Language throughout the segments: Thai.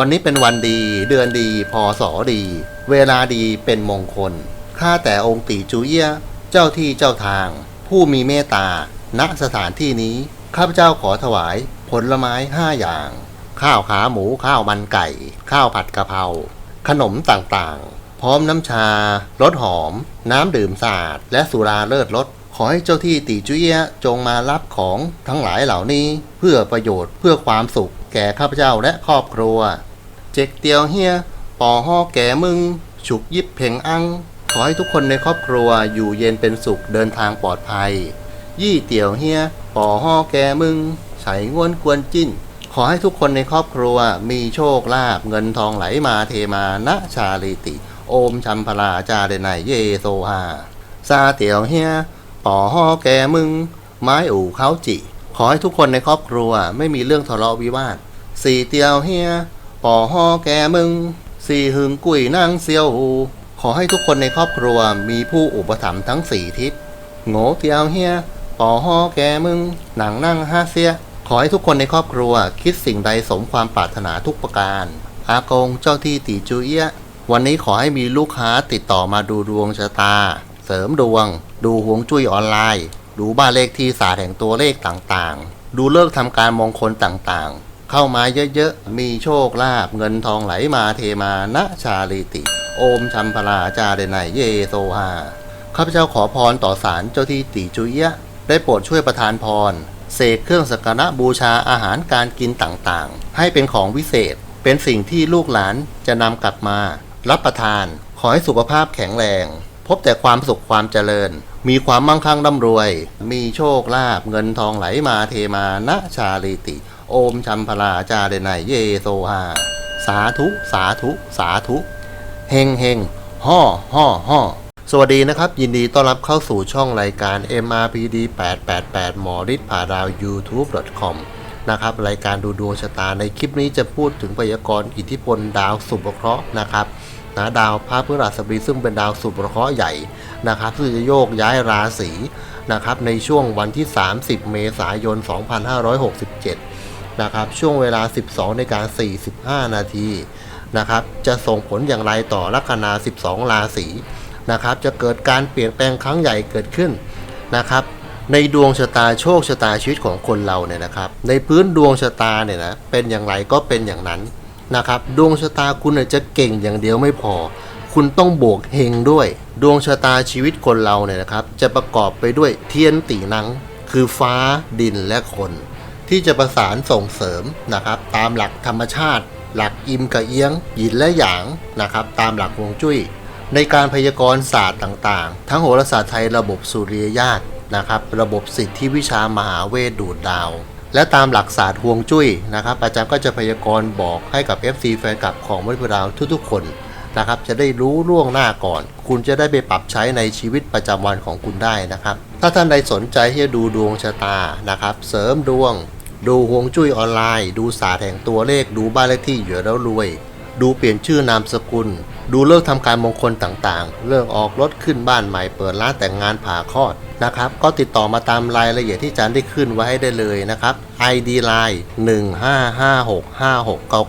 วันนี้เป็นวันดี เดือนดี พศดี เวลาดีเป็นมงคล ข้าแต่องค์ตีจูเอียเจ้าที่เจ้าทาง ผู้มีเมตตา ณ สถานที่นี้ ข้าพเจ้าขอถวาย ผลไม้ห้าอย่าง ข้าวขาหมู ข้าวมันไก่ ข้าวผัดกะเพรา ขนมต่างๆ พร้อมน้ำชา รสหอม น้ำดื่มสะอาด และสุราเลิศรสขอให้เจ้าที่ตีจุเอียะจงมารับของทั้งหลายเหล่านี้ เพื่อประโยชน์เพื่อความสุข แก่ข้าพเจ้าและครอบครัว เจ็กเตียวเฮียปอห่อแก่มึง ฉุกยิบเพ่งอัง ขอให้ทุกคนในครอบครัวอยู่เย็นเป็นสุขเดินทางปลอดภัย ยี่เตียวเฮียปอห่อแก่มึงใส่งวนกวนจิ้น ขอให้ทุกคนในครอบครัวมีโชคลาภเงินทองไหลมาเทมาณชาลิติ โอมชัมพลาจาเดไนเยโซฮาซาเตียวเฮียปอห่อแก่มึง ไม้อู่เขาจิขอให้ทุกคนในครอบครัวไม่มีเรื่องทะเลาะวิวาท สี่เตียวเฮียป่อห่อแกมึง สี่หึงกุยนางเซียวหูขอให้ทุกคนในครอบครัวมีผู้อุปถัมภ์ทั้งสี่ทิศโง่เตียวเฮียป่อห่อแกมึง หนังนั่งห้าเสีย ขอให้ทุกคนในครอบครัวคิดสิ่งใดสมความปรารถนาทุกประการ อากงเจ้าที่ตีจูเอียวันนี้ขอให้มีลูกค้าติดต่อมาดูดวงชะตา เสริมดวง ดูหวงจุ้ยออนไลน์ ดูบ้านเลขที่ศาสตร์แห่งตัวเลขต่างๆ ดูเลิกทำการมงคลต่างๆ เข้ามาเยอะๆ มีโชคลาภเงินทองไหลมาเทมาณชาลิติ โอมชัมพลาจาเดนไนเยโซฮาข้าพเจ้าขอพรต่อสารเจ้าที่ตีจุยะ ได้โปรดช่วยประทานพร เสกเครื่องสักการะบูชาอาหารการกินต่างๆ ให้เป็นของวิเศษ เป็นสิ่งที่ลูกหลานจะนำกลับมา รับประทาน ขอให้สุขภาพแข็งแรง พบแต่ความสุขความเจริญ มีความมั่งคั่งร่ำรวย มีโชคลาภเงินทองไหลมาเทมาณชาลิติ โอมชัมพลาจาเดไนเยโซฮาสาธุ สาธุ สาธุ เฮงเฮงห่อห่อห่อสวัสดีนะครับ ยินดีต้อนรับเข้าสู่ช่องรายการ MRPD 888หมอฤทธิ์ผ่าดาว YouTube.com นะครับ รายการดูดวงชะตาในคลิปนี้จะพูดถึงพยากรณ์อิทธิพลดาวสุภเคราะห์นะครับนะดาวพระพฤหัสบดีซึ่งเป็นดาวสุภเคราะห์ใหญ่นะครับซึ่งจะโยกย้ายราศีนะครับในช่วงวันที่ 30 เมษายน 2567 นะครับช่วงเวลา 12ในการ45 นาทีนะครับจะส่งผลอย่างไรต่อลัคนา 12 ราศีนะครับจะเกิดการเปลี่ยนแปลงครั้งใหญ่เกิดขึ้นนะครับในดวงชะตาโชคชะตาชีวิตของคนเราเนี่ยนะครับในพื้นดวงชะตาเนี่ยนะเป็นอย่างไรก็เป็นอย่างนั้นนะครับดวงชะตาคุณจะเก่งอย่างเดียวไม่พอ คุณต้องบวกเฮงด้วย ดวงชะตาชีวิตคนเราเนี่ยนะครับจะประกอบไปด้วยเทียนตีนัง คือฟ้าดินและคน ที่จะประสานส่งเสริมนะครับ ตามหลักธรรมชาติ หลักอิมกับเอียง หยินและหยางนะครับ ตามหลักฮวงจุ้ย ในการพยากรณ์ศาสตร์ต่างๆ ทั้งโหราศาสตร์ไทยระบบสุริยญาตนะครับ ระบบสิทธิวิชามหาเวทดูดดาว และตามหลักศาสตร์ฮวงจุ้ยนะครับอาจารย์ก็จะพยากรณ์บอกให้กับ FC แฟนคลับของมริพดาวทุกๆ คนนะครับจะได้รู้ล่วงหน้าก่อน คุณจะได้ไปปรับใช้ในชีวิตประจำวันของคุณได้นะครับ ถ้าท่านใดสนใจที่จะดูดวงชะตานะครับ เสริมดวง ดูฮวงจุ้ยออนไลน์ ดูศาสตร์แห่งตัวเลข ดูบ้านเลขที่อยู่แล้วรวย ดูเปลี่ยนชื่อนามสกุล ดูเลิกทำการมงคลต่างๆ เลิกออกรถขึ้นบ้านใหม่เปิดร้านแต่งงานผ่าคลอดนะครับ ก็ติดต่อมาตามรายละเอียดที่อาจารย์ได้ขึ้นไว้ให้ได้เลยนะครับ ID Line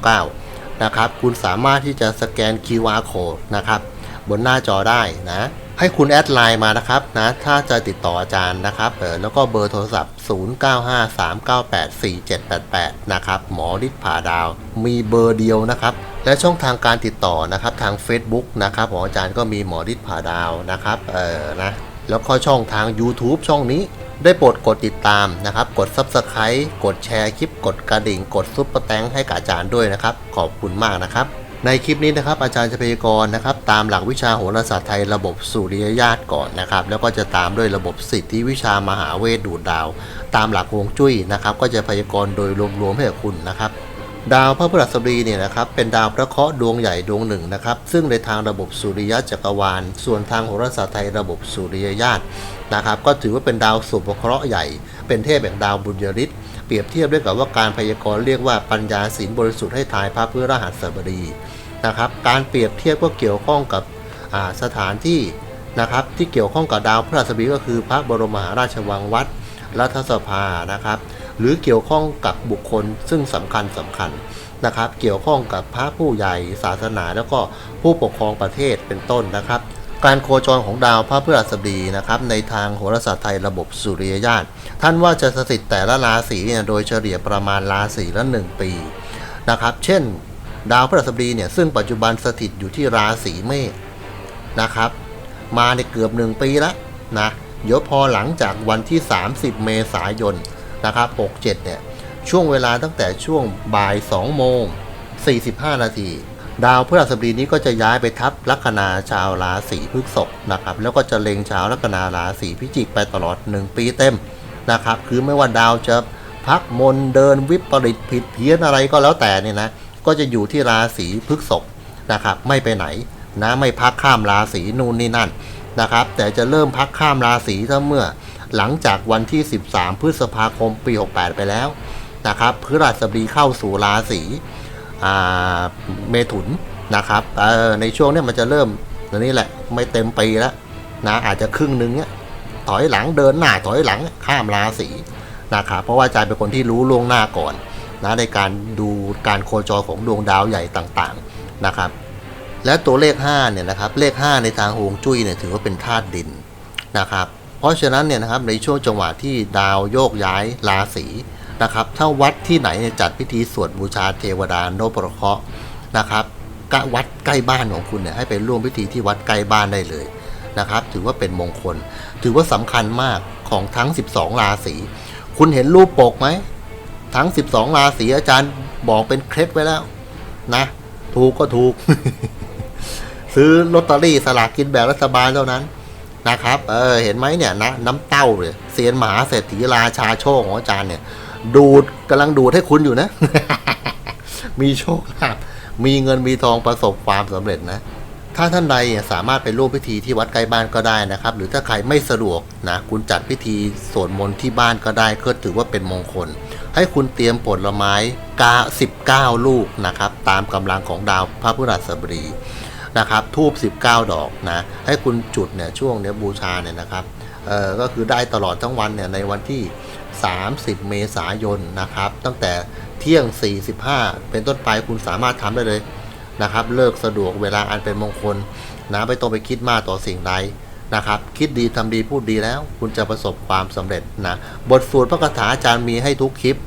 15565699 นะครับ คุณสามารถที่จะสแกน QR code นะครับ บนหน้าจอได้นะ ให้คุณแอดไลน์มานะครับนะถ้าจะติดต่ออาจารย์นะครับเออแล้วก็เบอร์โทรศัพท์ 0953984788 นะครับหมอฤทธิ์ผาดาว มีเบอร์เดียวนะครับ และช่องทางการติดต่อนะครับทาง Facebook นะครับของอาจารย์ก็มีหมอฤทธิ์ผาดาวนะครับเออนะแล้วก็ช่องทาง YouTube ช่องนี้ได้โปรดกดติดตามนะครับ กด Subscribe กดแชร์คลิป กดกระดิ่ง กดซุปเปอร์แตงให้กับอาจารย์ด้วยนะครับ ขอบคุณมากนะครับ ในคลิปนี้นะครับอาจารย์จะพยากรณ์นะครับตามหลักวิชาโหราศาสตร์ไทยระบบสุริยญาตก่อนนะครับแล้วก็จะตามด้วยระบบสิทธิวิชามหาเวทดูดดาว ตามหลักฮวงจุ้ยนะครับก็จะพยากรณ์โดยรวมๆให้กับคุณนะครับดาวพระพฤหัสบดีเนี่ยนะครับเป็นดาวพระเคราะห์ดวงใหญ่ดวงหนึ่งนะครับซึ่งในทางระบบสุริยะจักรวาล ส่วนทางโหราศาสตร์ไทยระบบสุริยญาตนะครับก็ถือว่าเป็นดาวสุภเคราะห์ใหญ่ เป็นเทพแห่งดาวบุญยริศ เปรียบเทียบด้วยกับว่าการพยากรณ์เรียกว่าปัญญาศีลบริสุทธิ์ให้ทายพระพฤหัสบดีนะครับการเปรียบเทียบก็เกี่ยวข้องกับสถานที่นะครับที่เกี่ยวข้องกับดาวพฤหัสบดีก็คือพระบรมมหาราชวังวัดรัฐสภานะครับหรือเกี่ยวข้องกับบุคคลซึ่งสำคัญสำคัญนะครับ เกี่ยวข้องกับพระผู้ใหญ่ศาสนาแล้วก็ผู้ปกครองประเทศเป็นต้นนะครับ การโคจรของดาวพระพฤหัสบดีนะครับในทางโหราศาสตร์ไทยระบบสุริยญาติท่านว่าจะสถิตแต่ละราศีเนี่ยโดยเฉลี่ยประมาณราศีละ 1 ปีนะครับเช่น ดาวพฤหัสบดีเนี่ยซึ่งปัจจุบันสถิตอยู่ที่ราศีเมษนะครับมาในเกือบ 1 ปีล้วนะเดี๋ยวพอหลังจากวันที่ 30 เมษายนนะครับ67เนี่ยช่วงเวลาตั้งแต่ช่วงบ่าย 2 โมง 45 นาที ดาวพฤหัสบดีนี้ก็จะย้ายไปทับลัคนาชาวราศีพฤษภนะครับ แล้วก็จะเล็งชาวลัคนาราศีพิจิกไปตลอด 1 ปีเต็มนะครับ คือไม่ว่าดาวจะพักมนเดินวิปริตผิดเพี้ยนอะไรก็แล้วแต่เนี่ยนะ ก็จะอยู่ที่ราศีพฤษภนะครับ ไม่ไปไหนนะไม่พักข้ามราศีนู่นนี่นั่นนะครับ แต่จะเริ่มพักข้ามราศีถ้าเมื่อหลังจากวันที่ 13 พฤษภาคมปี 68 ไปแล้วนะครับพฤหัสบดีเข้าสู่ราศี เมถุนนะครับในช่วงเนี้ยมันจะเริ่มอันนี้แหละไม่เต็มปีแล้วนะอาจจะครึ่งหนึ่งเนี้ยถอยหลังเดินหน้าถอยหลังข้ามราศีนะครับเพราะว่าอาจารย์เป็นคนที่รู้ล่วงหน้าก่อนนะในการดูการโคจรของดวงดาวใหญ่ต่างๆนะครับ และตัวเลข5เนี่ยนะครับเลข 5 ในทางฮวงจุ้ยเนี่ยถือว่าเป็นธาตุดินนะครับ เพราะฉะนั้นเนี่ยนะครับในช่วงจังหวะที่ดาวโยกย้ายราศี นะครับ ถ้าวัดที่ไหนจัดพิธีสวดบูชาเทวดาโนปรเคราะห์นะครับกะวัดใกล้บ้านของคุณเนี่ยให้ไปร่วมพิธีที่วัดใกล้บ้านได้เลยนะครับ ถือว่าเป็นมงคล ถือว่าสำคัญมากของทั้ง 12 ราศีคุณเห็นรูปปกไหมทั้ง 12 ราศีอาจารย์บอกเป็นเคล็ดไว้แล้วนะ ถูกก็ถูก ซื้อลอตเตอรี่สลากกินแบ่งรัฐบาลเท่านั้นนะครับ เออ เห็นไหมเนี่ยนะ น้ำเต้าเลยเซียนหมาเศรษฐีราชาโชคของอาจารย์เนี่ย ดูดกำลังดูดให้คุณอยู่นะ มีโชคลาภมีเงินมีทองประสบความสำเร็จนะ ถ้าท่านใดสามารถไปร่วมพิธีที่วัดใกล้บ้านก็ได้นะครับ หรือถ้าใครไม่สะดวกนะ คุณจัดพิธีสวดมนต์ที่บ้านก็ได้ก็ถือว่าเป็นมงคล ให้คุณเตรียมผลไม้กา 19 ลูกนะครับ ตามกำลังของดาวพระพฤหัสบดีนะครับทูบ19 ดอกนะ ให้คุณจุดเนี่ยช่วงเนี้ยบูชาเนี่ยนะครับเอ่อก็คือได้ตลอดทั้งวันเนี่ยในวันที่ 30 เมษายนนะครับ ตั้งแต่เที่ยง 45 เป็นต้นไปคุณสามารถทำได้เลยนะครับ เลิกสะดวกเวลาอันเป็นมงคลนะไม่ต้องไปคิดมากต่อสิ่งใดนะครับ คิดดีทำดีพูดดีแล้ว คุณจะประสบความสำเร็จนะบทสวดพระคาถาอาจารย์มีให้ทุกคลิป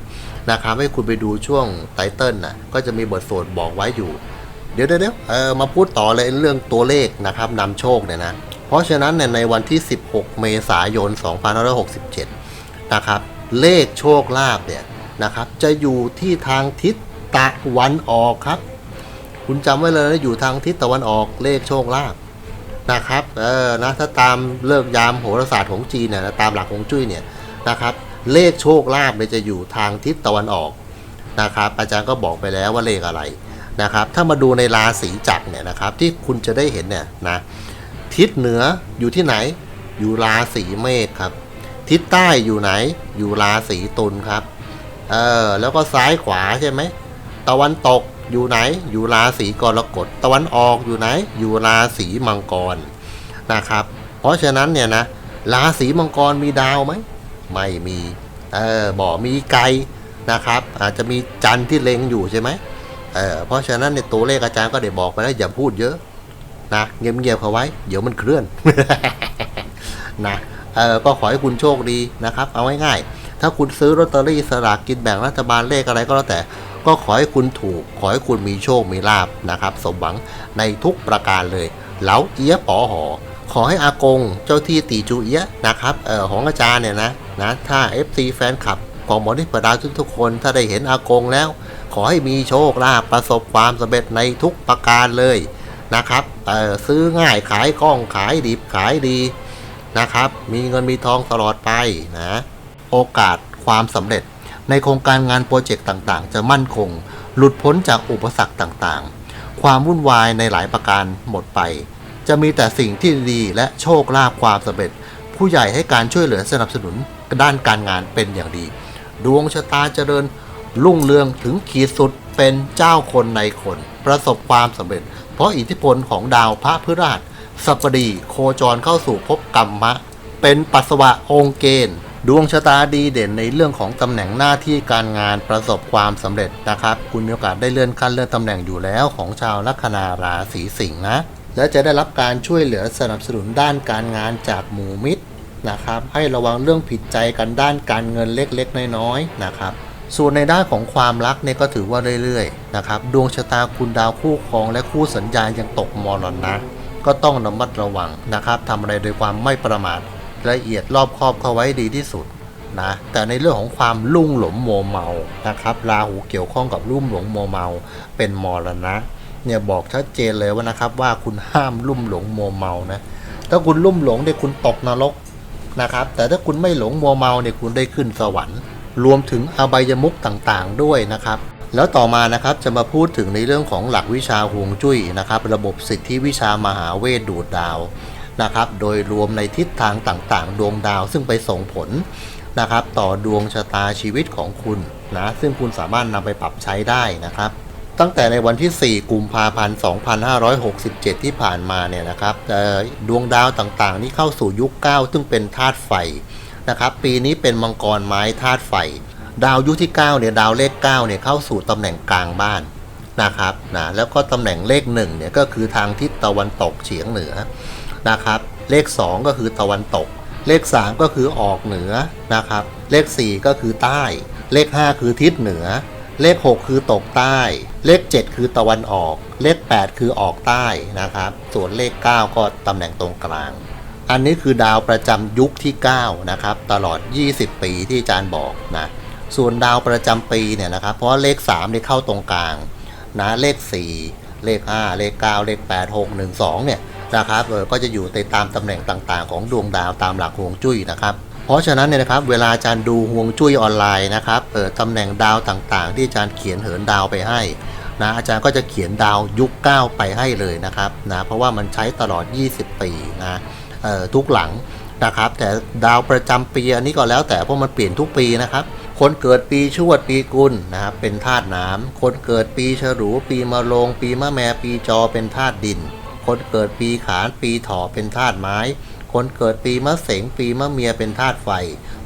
นะครับให้คุณไปดูช่วงไตเติลนะก็จะมีบทสวดบอกไว้อยู่ เดี๋ยวเดี๋ยวเออมาพูดต่อเลยเรื่องตัวเลขนะครับนำโชคเนี่ยนะเพราะฉะนั้นเนี่ยในวันที่ 16 เมษายน 2567 นะครับ เลขโชคลาภเนี่ยนะครับ จะอยู่ที่ทางทิศตะวันออกครับ คุณจำไว้เลยนะอยู่ทางทิศตะวันออกเลขโชคลาภนะครับเออนะถ้าตามเลิกยามโหราศาสตร์ของจีนเนี่ยตามหลักของจุ้ยเนี่ยนะครับเลขโชคลาภเนี่ยจะอยู่ทางทิศตะวันออกนะครับอาจารย์ก็บอกไปแล้วว่าเลขอะไรนะครับ ถ้ามาดูในราศีจักรเนี่ยนะครับ ที่คุณจะได้เห็นเนี่ยนะทิศเหนืออยู่ที่ไหนอยู่ราศีเมษครับ ทิศใต้อยู่ไหน อยู่ราศีตุลครับ เออ แล้วก็ซ้ายขวาใช่ไหม ตะวันตกอยู่ไหน อยู่ราศีกรกฎ ตะวันออกอยู่ไหน อยู่ราศีมังกรนะครับ เพราะฉะนั้นเนี่ยนะ ราศีมังกรมีดาวไหม ไม่มี เออบอกมีไกลนะครับ อาจจะมีจันทร์ที่เล็งอยู่ใช่ไหมเออ เพราะฉะนั้นในตัวเลขอาจารย์ก็ได้บอกไปแล้วอย่าพูดเยอะนะ เงียบๆเขาไว้ เดี๋ยวมันเคลื่อนนะ เออก็ขอให้คุณโชคดีนะครับ เอาง่ายๆถ้าคุณซื้อลอตเตอรี่สลากกินแบ่งรัฐบาลเลขอะไรก็แล้วแต่ ก็ขอให้คุณถูก ขอให้คุณมีโชคมีลาบนะครับ สมหวังในทุกประการเลยเหลาเอี้ยปอหอขอให้อากงเจ้าที่ตีจูเอี้ยนะครับเออของอาจารย์เนี่ยนะนะถ้า FC แฟนคลับของหมอนิพดาทุกๆคนถ้าได้เห็นอากงแล้ว ขอให้มีโชคลาภประสบความสำเร็จในทุกประการเลยนะครับเอ่อซื้อง่ายขายคล่องขายดิบขายดี นะครับ มีเงินมีทองตลอดไปนะ โอกาสความสำเร็จ ในโครงการงานโปรเจกต์ต่างๆ จะมั่นคง หลุดพ้นจากอุปสรรคต่างๆ ความวุ่นวายในหลายประการหมดไป จะมีแต่สิ่งที่ดีและโชคลาภความสำเร็จ ผู้ใหญ่ให้การช่วยเหลือสนับสนุนด้านการงานเป็นอย่างดี ดวงชะตาเจริญรุ่งเรืองถึงขีดสุดเป็นเจ้าคนในคน ประสบความสำเร็จ เพราะอิทธิพลของดาวพระพฤหัส สัปดีโคจรเข้าสู่ภพกรรมะ เป็นปัสสาวะองค์เกณฑ์ ดวงชะตาดีเด่นในเรื่องของตำแหน่งหน้าที่การงานประสบความสำเร็จนะครับ คุณมีโอกาสได้เลื่อนขั้นเลื่อนตำแหน่งอยู่แล้วของชาวลัคนาราศีสิงห์นะ และจะได้รับการช่วยเหลือสนับสนุนด้านการงานจากหมู่มิตรนะครับให้ระวังเรื่องผิดใจกันด้านการเงินเล็กๆ น้อยๆนะครับส่วนในด้านของความรักเนี่ยก็ถือว่าเรื่อยๆนะครับดวงชะตาคุณดาวคู่ครองและคู่สัญญาณยังตกมรณะ ก็ต้องระมัดระวังนะครับทำอะไรโดยความไม่ประมาทละเอียดรอบคอบเข้าไว้ดีที่สุดนะแต่ในเรื่องของความลุ่งหลงโมเมานะครับราหูเกี่ยวข้องกับลุ่มหลงโมเมาเป็นมรณะเนี่ยบอกชัดเจนเลยว่านะครับว่าคุณห้ามลุ่มหลงโมเมานะถ้าคุณลุ่มหลงเนี่ยคุณตกนรกนะครับแต่ถ้าคุณไม่หลงโมเมาเนี่ยคุณได้ขึ้นสวรรค์ รวมถึงอบายมุกต่างๆด้วยนะครับ แล้วต่อมานะครับจะมาพูดถึงในเรื่องของหลักวิชาฮวงจุ้ยนะครับ ระบบสิทธิวิชามหาเวทดูดดาวนะครับ โดยรวมในทิศทางต่างๆ ดวงดาวซึ่งไปส่งผลนะครับ ต่อดวงชะตาชีวิตของคุณนะซึ่งคุณสามารถนำไปปรับใช้ได้นะครับ ตั้งแต่ในวันที่ 4 กุมภาพันธ์ 2567 ที่ผ่านมาเนี่ยนะครับดวงดาวต่างๆ นี่เข้าสู่ยุค 9 ซึ่งเป็นธาตุไฟนะครับ ปีนี้เป็นมังกรไม้ธาตุไฟ ดาวยุคที่9เนี่ยดาวเลข9เนี่ยเข้าสู่ตำแหน่งกลางบ้านนะครับนะแล้วก็ตำแหน่งเลข1เนี่ยก็คือทางทิศตะวันตกเฉียงเหนือนะครับ เลข 2 ก็คือตะวันตก เลข 3 ก็คือออกเหนือนะครับ เลข 4 ก็คือใต้ เลข 5 คือทิศเหนือ เลข 6 คือตกใต้ เลข 7 คือตะวันออก เลข 8 คือออกใต้นะครับ ส่วนเลข 9 ก็ตำแหน่งตรงกลาง อันนี้คือดาวประจำยุคที่ 9 นะครับ ตลอด 20 ปีที่อาจารย์บอกนะ ส่วนดาวประจำปีเนี่ยนะครับ เพราะว่าเลข3เนี่ยเข้าตรงกลางนะเลข 4 เลข 5 เลข 9 เลข 8 6 1 2เนี่ยนะครับเออก็จะอยู่ในตามตำแหน่งต่างๆ ของดวงดาวตามหลักฮวงจุ้ยนะครับ เพราะฉะนั้นเนี่ยนะครับเวลาอาจารย์ดูฮวงจุ้ยออนไลน์นะครับเออตำแหน่งดาวต่างๆ ที่อาจารย์เขียนเหินดาวไปให้นะอาจารย์ก็จะเขียนดาวยุค 9 ไปให้เลยนะครับนะเพราะว่ามันใช้ตลอด 20 ปีนะเออทุกหลังนะครับแต่ดาวประจำปีอันนี้ก็แล้วแต่เพราะมันเปลี่ยนทุกปีนะครับ คนเกิดปีชวดปีกุลนะครับเป็นธาตุน้ำคนเกิดปีฉลูปีมะโรงปีมะแมปีจอเป็นธาตุดิน คนเกิดปีขานปีถอเป็นธาตุไม้ คนเกิดปีมะเสงปีมะเมียเป็นธาตุไฟ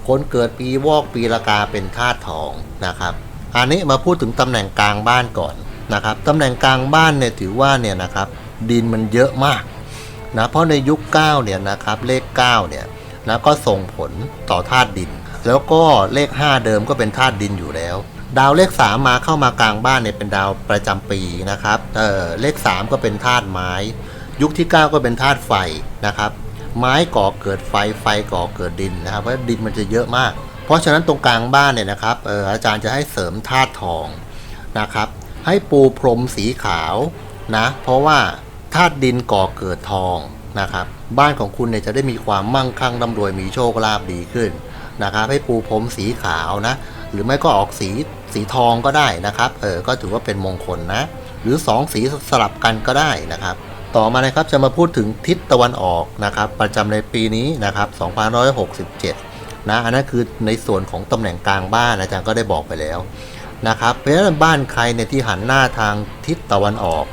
คนเกิดปีวอกปีละกาเป็นธาตุทองนะครับ อันนี้มาพูดถึงตำแหน่งกลางบ้านก่อนนะครับตำแหน่งกลางบ้านเนี่ยถือว่าเนี่ยนะครับดินมันเยอะมากนะเพราะในยุค9เนี่ยนะครับเลข9เนี่ยนะก็ส่งผลต่อธาตุดิน แล้วก็เลข 5 เดิมก็เป็นธาตุดินอยู่แล้ว ดาวเลข 3 มาเข้ามากลางบ้านเนี่ยเป็นดาวประจำปีนะครับเออเลข 3 ก็เป็นธาตุไม้ ยุคที่ 9 ก็เป็นธาตุไฟนะครับ ไม้ก่อเกิดไฟไฟก่อเกิดดินนะครับเพราะดินมันจะเยอะมาก เพราะฉะนั้นตรงกลางบ้านเนี่ยนะครับเอออาจารย์จะให้เสริมธาตุทองนะครับ ให้ปูพรมสีขาวนะเพราะว่าธาตุดินก่อเกิดทองนะครับ บ้านของคุณเนี่ยจะได้มีความมั่งคั่งร่ำรวยมีโชคลาภดีขึ้น นะครับให้ปูพรมสีขาวนะ หรือไม่ก็ออกสีสีทองก็ได้นะครับ เออ ก็ถือว่าเป็นมงคลนะ หรือ 2 สีสลับกันก็ได้นะครับ ต่อมานะครับจะมาพูดถึงทิศตะวันออกนะครับ ประจำในปีนี้นะครับ2567 นะ อันนั้นคือในส่วนของตำแหน่งกลางบ้านอาจารย์ก็ได้บอกไปแล้วนะครับ เพราะฉะนั้นบ้านใครเนี่ยที่หันหน้าทางทิศตะวันออก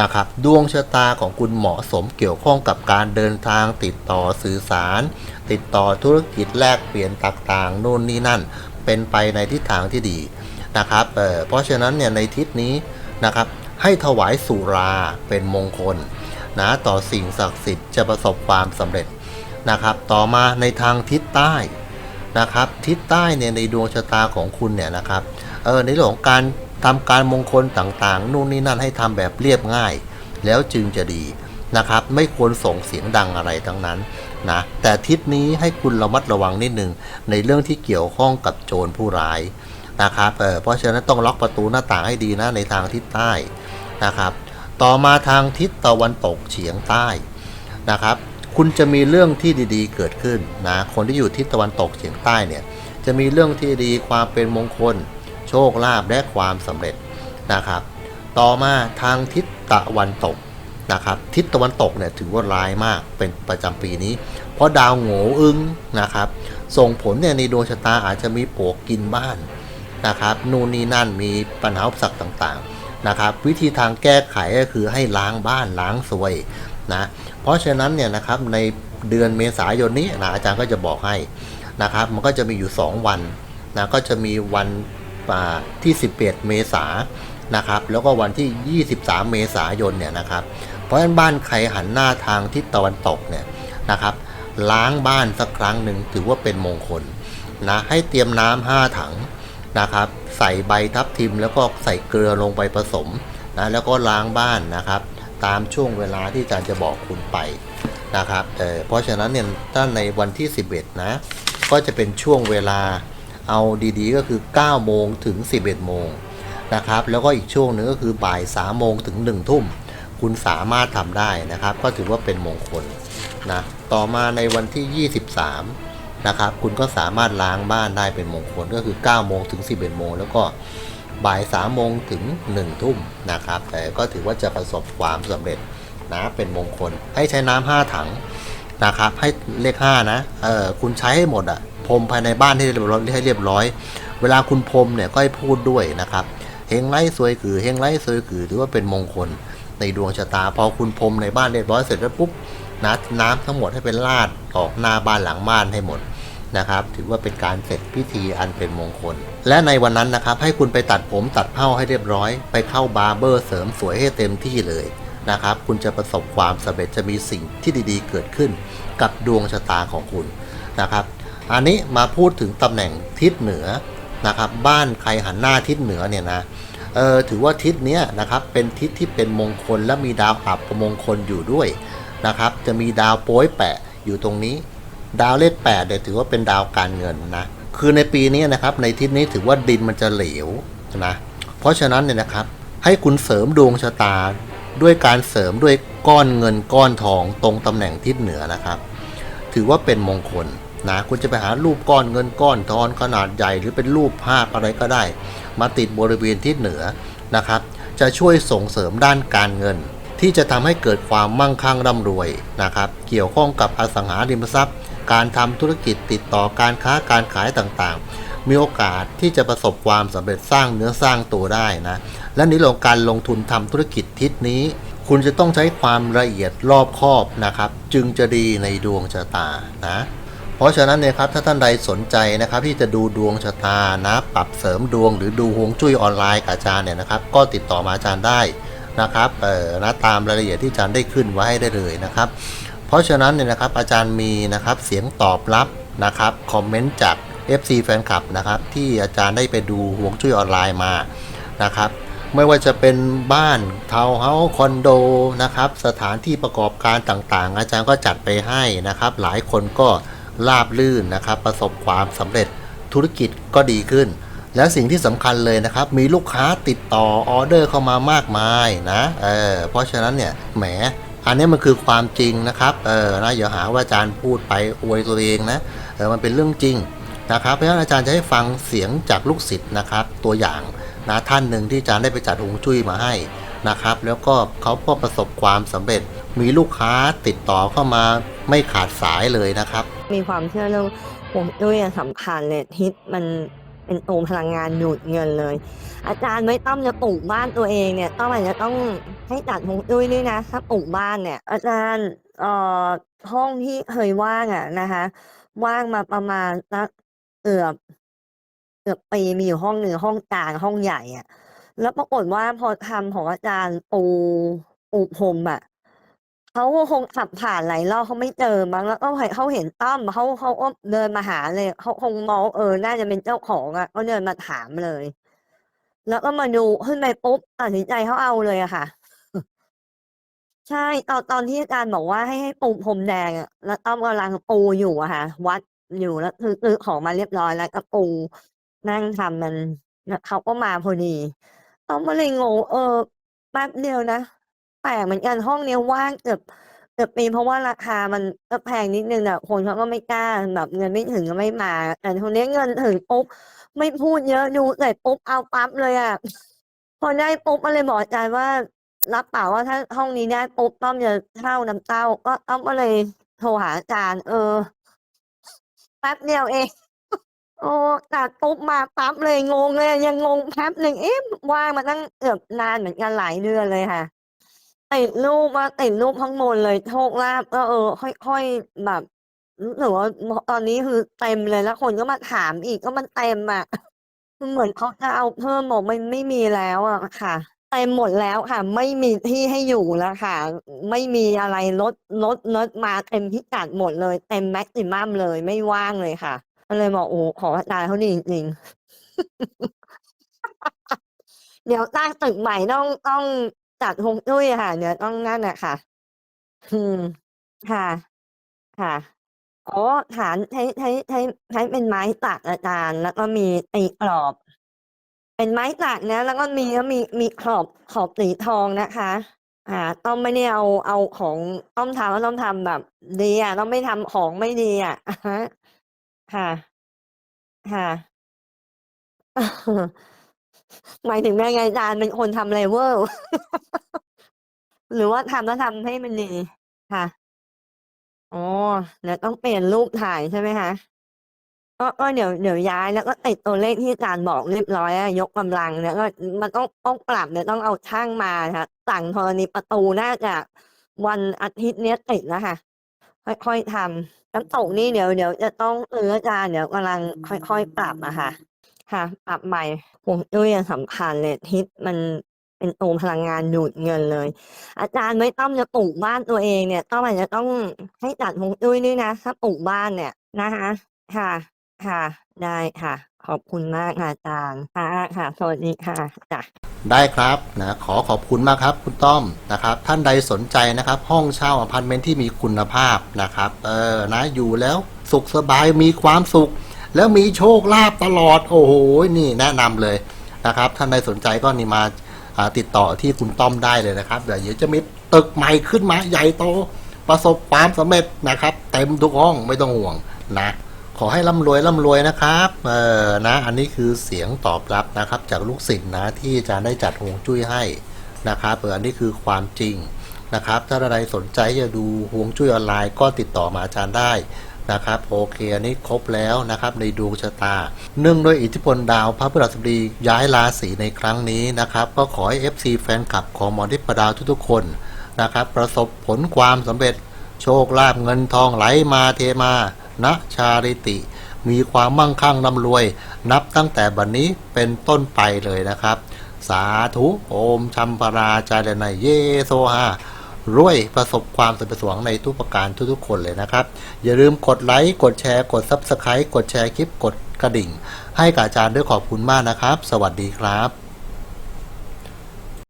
นะครับดวงชะตาของคุณเหมาะสมเกี่ยวข้องกับการเดินทางติดต่อสื่อสาร ติดต่อธุรกิจแลกเปลี่ยนต่างๆโน่นนี่นั่น เป็นไปในทิศทางที่ดีนะครับเเพราะฉะนั้นเนี่ยในทิศนี้นะครับให้ถวายสุราเป็นมงคลนะต่อสิ่งศักดิ์สิทธิ์จะประสบความสำเร็จนะครับต่อมาในทางทิศใต้นะครับทิศใต้เนี่ยในดวงชะตาของคุณเนี่ยนะครับเออในเรื่องของการทำการมงคลต่างๆ นู่นนี่นั่นให้ทำแบบเรียบง่าย แล้วจึงจะดีนะครับไม่ควรส่งเสียงดังอะไรทั้งนั้น นะแต่ทิศนี้ให้คุณระมัดระวังนิดหนึ่งในเรื่องที่เกี่ยวข้องกับโจรผู้ร้ายนะครับเเพราะฉะนั้นต้องล็อกประตูหน้าต่างให้ดีนะในทางทิศใต้นะครับ ต่อมาทางทิศตะวันตกเฉียงใต้นะครับ คุณจะมีเรื่องที่ดีๆ เกิดขึ้นนะคนที่อยู่ทิศตะวันตกเฉียงใต้เนี่ยจะมีเรื่องที่ดีความเป็นมงคล โชคลาภและความสำเร็จนะครับ ต่อมาทางทิศตะวันตก นะครับทิศตะวันตกเนี่ยถือว่าร้ายมากเป็นประจำปีนี้ เพราะดาวโง่อึ้งนะครับ ส่งผลเนี่ยในดวงชะตาอาจจะมีปวกกินบ้านนะครับนู่นนี่นั่นมีปัญหาอุปสรรคต่างๆนะครับ วิธีทางแก้ไขก็คือให้ล้างบ้านล้างซวยนะเพราะฉะนั้นเนี่ยนะครับในเดือนเมษายนนี้นะอาจารย์ก็จะบอกให้นะครับมันก็จะมีอยู่ 2 วันนะก็จะมีวันอ่าที่ 11 เมษายนนะครับแล้วก็วันที่ 23 เมษายนเนี่ยนะครับ เพราะฉะนั้นบ้านใครหันหน้าทางทิศตะวันตกเนี่ยนะครับ ล้างบ้านสักครั้งหนึ่งถือว่าเป็นมงคลนะให้เตรียมน้ำห้าถังนะครับ ใส่ใบทับทิมแล้วก็ใส่เกลือลงไปผสมนะแล้วก็ล้างบ้านนะครับ ตามช่วงเวลาที่อาจารย์จะบอกคุณไปนะครับเออเพราะฉะนั้นเนี่ยถ้าในวันที่ 11 นะ ก็จะเป็นช่วงเวลาเอาดีๆ ก็คือ 9 โมงถึง 11 โมงนะครับ แล้วก็อีกช่วงหนึงก็คือบ่าย 3 โมงถึง 1 ทุ่ม คุณสามารถทำได้นะครับ ก็ถือว่าเป็นมงคลนะต่อมาในวันที่ 23 นะครับ คุณก็สามารถล้างบ้านได้เป็นมงคลก็คือ 9 โมงถึง 11 โมง แล้วก็บ่าย 3 โมงถึง 1 ทุ่มนะครับ แต่ก็ถือว่าจะประสบความสำเร็จนะเป็นมงคล ให้ใช้น้ำ5ถังนะครับ ให้เลข5นะเออคุณใช้ให้หมดอะพรมภายในบ้านให้เรียบร้อยให้เรียบร้อย เวลาคุณพรมเนี่ยก็ให้พูดด้วยนะครับเฮงไล่ซวยกือเฮงไล่ซวยกือถือว่าเป็นมงคล ในดวงชะตา พอคุณพรมในบ้านเรียบร้อยเสร็จแล้วปุ๊บนะน้ำทั้งหมดให้เป็นลาดออกหน้าบ้านหลังบ้านให้หมดนะครับ ถือว่าเป็นการเสร็จพิธีอันเป็นมงคล และในวันนั้นนะครับ ให้คุณไปตัดผมตัดเผ้าให้เรียบร้อย ไปเข้าบาร์เบอร์เสริมสวยให้เต็มที่เลยนะครับ คุณจะประสบความสำเร็จจะมีสิ่งที่ดีๆ เกิดขึ้น กับดวงชะตาของคุณนะครับ อันนี้มาพูดถึงตำแหน่งทิศเหนือนะครับ บ้านใครหันหน้าทิศเหนือเนี่ยนะ เออถือว่าทิศเนี้ยนะครับเป็นทิศที่เป็นมงคลและมีดาวอับประมงคลอยู่ด้วยนะครับ จะมีดาวโป้ยแปะอยู่ตรงนี้ ดาวเลขแปดเนี่ยถือว่าเป็นดาวการเงินนะคือในปีนี้นะครับในทิศนี้ถือว่าดินมันจะเหลวนะเพราะฉะนั้นเนี่ยนะครับให้คุณเสริมดวงชะตาด้วยการเสริมด้วยก้อนเงินก้อนทองตรงตำแหน่งทิศเหนือนะครับ ถือว่าเป็นมงคล นะคุณจะไปหารูปก้อนเงินก้อนทองขนาดใหญ่ หรือเป็นรูปภาพอะไรก็ได้ มาติดบริเวณทิศเหนือนะครับ จะช่วยส่งเสริมด้านการเงิน ที่จะทำให้เกิดความมั่งคั่งร่ำรวยนะครับ เกี่ยวข้องกับอสังหาริมทรัพย์ การทำธุรกิจติดต่อการค้าการขายต่างๆ มีโอกาสที่จะประสบความสำเร็จสร้างเนื้อสร้างตัวได้นะและในเรื่องการลงทุนทำธุรกิจทิศนี้คุณจะต้องใช้ความละเอียดรอบคอบนะครับ จึงจะดีในดวงชะตานะ เพราะฉะนั้นเนี่ยครับถ้าท่านใดสนใจนะครับที่จะดูดวงชะตานะปรับเสริมดวง หรือดูฮวงจุ้ยออนไลน์กับอาจารย์เนี่ยนะครับ ก็ติดต่อมาอาจารย์ได้นะครับเออนะตามรายละเอียดที่อาจารย์ได้ขึ้นไว้ได้เลยนะครับ เพราะฉะนั้นเนี่ยนะครับอาจารย์มีนะครับเสียงตอบรับนะครับคอมเมนต์จาก FC แฟนคลับนะครับที่อาจารย์ได้ไปดูฮวงจุ้ยออนไลน์มานะครับไม่ว่าจะเป็นบ้านทาวน์เฮาส์คอนโดนะครับสถานที่ประกอบการต่างๆ อาจารย์ก็จัดไปให้นะครับ หลายคนก็ ราบลื่นนะครับ ประสบความสำเร็จธุรกิจก็ดีขึ้น และสิ่งที่สำคัญเลยนะครับ มีลูกค้าติดต่อออเดอร์เข้ามามากมายนะเออเพราะฉะนั้นเนี่ยแหมอันนี้มันคือความจริงนะครับเออนะอย่าหาว่าอาจารย์พูดไปอวยตัวเองนะเออมันเป็นเรื่องจริงนะครับเพราะฉะนั้นอาจารย์จะให้ฟังเสียงจากลูกศิษย์นะครับ ตัวอย่างนะท่านหนึ่งที่อาจารย์ได้ไปจัดฮวงจุ้ยมาให้นะครับ แล้วก็เขาก็ประสบความสำเร็จมีลูกค้าติดต่อเข้ามาไม่ขาดสายเลยนะครับ มีความเชื่อเรื่องฮวงจุ้ยอะสำคัญเลยทิศมันเป็นองค์พลังงานดูดเงินเลย อาจารย์ไม่ต้องจะปลูกบ้านตัวเองเนี่ยต้องอาจจะต้องให้จัดฮวงจุ้ยด้วยนะถ้าปลูกบ้านเนี่ย อาจารย์เอ่อห้องที่เคยว่างอะนะคะ ว่างมาประมาณสักเกือบเกือบปีมีอยู่ห้องหนึ่งห้องกลางห้องใหญ่อะแล้วปรากฏว่าพอทำของอาจารย์ปูปูพรมอะ เขาคงขับผ่านหลายรอบเขาไม่เจอมั้งแล้วก็เห็นเขาเห็นตั้มเขาเขาก็เดินมาหาเลยเขาคงมองเออน่าจะเป็นเจ้าของอะก็เดินมาถามเลย แล้วก็มาดูขึ้นไปปุ๊บตัดสินใจเขาเอาเลยอะค่ะ ใช่ตอนตอนที่อาจารย์บอกว่าให้ให้ปูพรมแดงอะแล้วตั้มกำลังปูอยู่อะค่ะ วัดอยู่แล้วคือซื้อของมาเรียบร้อยแล้วก็ปูนั่งทำมันเขาก็มาพอดีต้อมก็เลยงงเออแป๊บเดียวนะ ปลกเหมือนกันห้องเนี้ยว่างเกือบเกือบปีเพราะว่าราคามันก็แพงนิดนึงอะคนเขาก็ไม่กล้าแบบเงินไม่ถึงก็ไม่มาแต่คนนี้เงินถึงปุ๊บไม่พูดเยอะดูเสร็จปุ๊บเอาปั๊บเลยอะพอได้ปุ๊บก็เลยบอกอาจารย์ว่า รับเปล่าว่าถ้าห้องนี้ได้ปุ๊บต้อมจะเช่าน้ำเต้า ก็ต้อมก็เลยโทรหาอาจารย์ เออแป๊บเดียวเองโอ้จัดปุ๊บมาปั๊บเลยงงเลยยังงงแป๊บหนึ่งเอ๊ะว่างมาตั้งเกือบนานเหมือนกันหลายเดือนเลยค่ะ ติดรูปว่าติดรูปข้างบนเลย โชคลาภก็เออ ค่อย ๆ แบบรู้สึกว่าตอนนี้คือเต็มเลยแล้วคนก็มาถามอีกก็มันเต็มอะ มันเหมือนเขาจะเอาเพิ่มบอกมันไม่มีแล้วอะค่ะ เต็มหมดแล้วค่ะ ไม่มีที่ให้อยู่แล้วค่ะ ไม่มีอะไรลดลดลดมาเต็มพิกัดหมดเลย เต็มแม็กซิมัมเลยไม่ว่างเลยค่ะก็เลยบอกโอ้ขออาจารย์เขาดีจริงๆ เดี๋ยวสร้างตึกใหม่ต้องต้อง จัดฮวงจุ้ยค่ะ เดี๋ยวต้องนั่นอะค่ะ อืม ค่ะ ค่ะ อ๋อ ฐานใช้ ใช้ ใช้ ใช้เป็นไม้สักอาจารย์ แล้วก็มีตีกรอบ เป็นไม้สักนะ แล้วก็มี แล้วมี มีขอบ ขอบสีทองนะคะ อ่า ต้องไม่ได้เอา เอาของ ต้องทำแล้วต้องทำแบบดีอะ ต้องไม่ทำของไม่ดีอะ อะฮะ ค่ะ ค่ะ หมายถึงยังไงอาจารย์เป็นคนทำอะไรเวอร์หรือว่าทำแล้วทำให้มันดีค่ะอ๋อเดี๋ยวต้องเปลี่ยนรูปถ่ายใช่ไหมคะก็ก็เดี๋ยวเดี๋ยวย้ายแล้วก็ติดตัวเลขที่อาจารย์บอกเรียบร้อยอะยกกำลังแล้วก็มันต้องต้องปรับเดี๋ยต้องเอาช่างมาค่ะสั่งธรณีประตูน่าจะวันอาทิตย์เนี้ยติดแล้วค่ะค่อยๆทำน้ำตกนี่เดี๋ยวเดี๋ยวจะต้องเอออาจารย์เดี๋ยวกำลังค่อยๆปรับอะค่ะ ค่ะปรับใหม่ฮวงจุ้ยอะสำคัญเลยทิศมันเป็นตัวพลังงานดูดเงินเลย อาจารย์ไม่ต้อมจะปลูกบ้านตัวเองเนี่ย ต้อมอาจจะต้องให้จัดฮวงจุ้ยด้วยนะถ้าปลูกบ้านเนี่ยนะคะ ค่ะ ค่ะ ได้ค่ะ ขอบคุณมากค่ะอาจารย์ค่ะค่ะสวัสดีค่ะจ้ะ ได้ครับนะขอขอบคุณมากครับ คุณต้อมนะครับ ท่านใดสนใจนะครับ ห้องเช่าอพาร์ตเมนต์ที่มีคุณภาพนะครับ เออนะอยู่แล้วสุขสบายมีความสุข แล้วมีโชคลาภตลอด โอ้โห นี่แนะนำเลยนะครับ ท่านใดสนใจก็นี่มาติดต่อที่คุณต้อมได้เลยนะครับ เดี๋ยวจะมีตึกใหม่ขึ้นมาใหญ่โต ประสบความสำเร็จนะครับ เต็มทุกห้องไม่ต้องห่วงนะ ขอให้ร่ำรวยร่ำรวยนะครับ เออนะ อันนี้คือเสียงตอบรับนะครับ จากลูกศิษย์นะที่อาจารย์ได้จัดฮวงจุ้ยให้นะครับเอออันนี้คือความจริงนะครับ ถ้าใครสนใจจะดูฮวงจุ้ยออนไลน์ก็ติดต่อมาอาจารย์ได้ นะครับโอเคอันนี้ครบแล้วนะครับในดวงชะตา เนื่องด้วยอิทธิพลดาวพระพฤหัสบดีย้ายราศีในครั้งนี้นะครับก็ขอให้ FC แฟนคลับของหมอทิพดาวทุกๆคนนะครับประสบผลความสำเร็จโชคลาภเงินทองไหลมาเทมานะชาริติ มีความมั่งคั่งร่ำรวย นับตั้งแต่บัดนนี้เป็นต้นไปเลยนะครับ สาธุ โอมชัมปราจารย์ในยเยโซฮา รวยประสบความสำเร็จสวงในทุกประการทุกๆคนเลยนะครับ อย่าลืมกดไลค์กดแชร์กด Subscribe กดแชร์คลิปกดกระดิ่ง ให้กับอาจารย์ด้วยขอบคุณมากนะครับ สวัสดีครับ